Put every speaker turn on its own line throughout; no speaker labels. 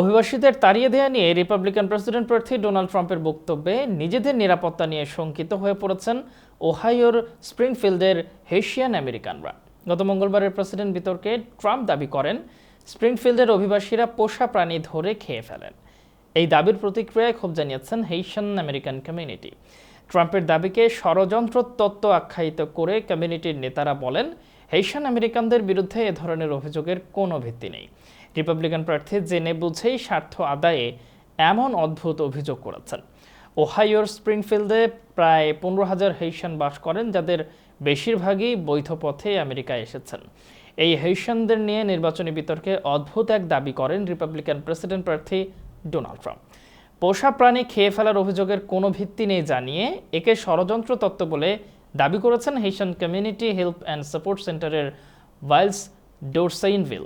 অভিবাসীদের তাড়িয়ে দেওয়া নিয়ে রিপাবলিকান প্রেসিডেন্ট প্রার্থী ডোনাল্ড ট্রাম্পের বক্তব্যে নিজেদের নিরাপত্তা নিয়ে শঙ্কিত হয়ে পড়েছেন ওহাইওর স্প্রিংফিল্ডের হেশিয়ান আমেরিকানরা। গত মঙ্গলবারের প্রেসিডেন্ট বিতর্কে ট্রাম্প দাবি করেন, স্প্রিংফিল্ডের অভিবাসীরা পোষা প্রাণী ধরে খেয়ে ফেলেন। এই দাবির প্রতিক্রিয়ায় ক্ষোভ জানিয়েছেন হেইশান আমেরিকান কমিউনিটি। ট্রাম্পের দাবিকে ষড়যন্ত্র তত্ত্ব আখ্যায়িত করে কমিউনিটির নেতারা বলেন হেইশান আমেরিকানদের বিরুদ্ধে এ ধরনের অভিযোগের কোনো ভিত্তি নেই। রিপাবলিকান প্রার্থী জেনে বুঝেই স্বার্থ আদায়ে এমন অদ্ভুত অভিযোগ করেছেন। ওহাইওর স্প্রিংফিল্ডে প্রায় পনেরো হাজার হেইশান বাস করেন, যাদের বেশিরভাগই বৈধ পথে আমেরিকায় এসেছেন। এই হেইশানদের নিয়ে নির্বাচনী বিতর্কে অদ্ভুত এক দাবি করেন রিপাবলিকান প্রেসিডেন্ট প্রার্থী ডোনাল্ড ট্রাম্প। পোষা প্রাণী খেয়ে ফেলার অভিযোগের কোনো ভিত্তি নেই জানিয়ে একে ষড়যন্ত্র তত্ত্ব বলে দাবি করেছেন Haitian community help and support সেন্টারের ভাইলস ডোরসাইনভিল।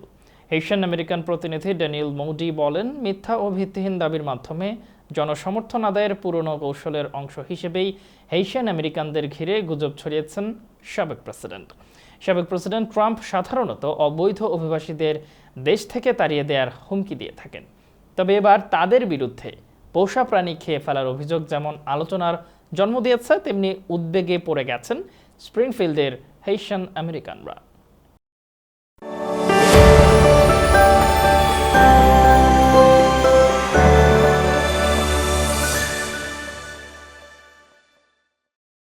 হেইশান আমেরিকান প্রতিনিধি ড্যানিয়েল মৌডি বলেন, মিথ্যা ও ভিত্তিহীন দাবির মাধ্যমে জনসমর্থন আদায়ের পুরনো কৌশলের অংশ হিসেবেই হেইশান আমেরিকানদের ঘিরে গুজব ছড়িয়েছেন সাবেক প্রেসিডেন্ট। সাবেক প্রেসিডেন্ট ট্রাম্প সাধারণত অবৈধ অভিবাসীদের দেশ থেকে তাড়িয়ে দেওয়ার হুমকি দিয়ে থাকেন। তবে এবার তাদের বিরুদ্ধে পোষা প্রাণী খেয়ে ফেলার অভিযোগ যেমন আলোচনার জন্ম দিয়েছে, তেমনি উদ্বেগে পড়ে গেছেন স্প্রিংফিল্ডের হেইশান আমেরিকানরা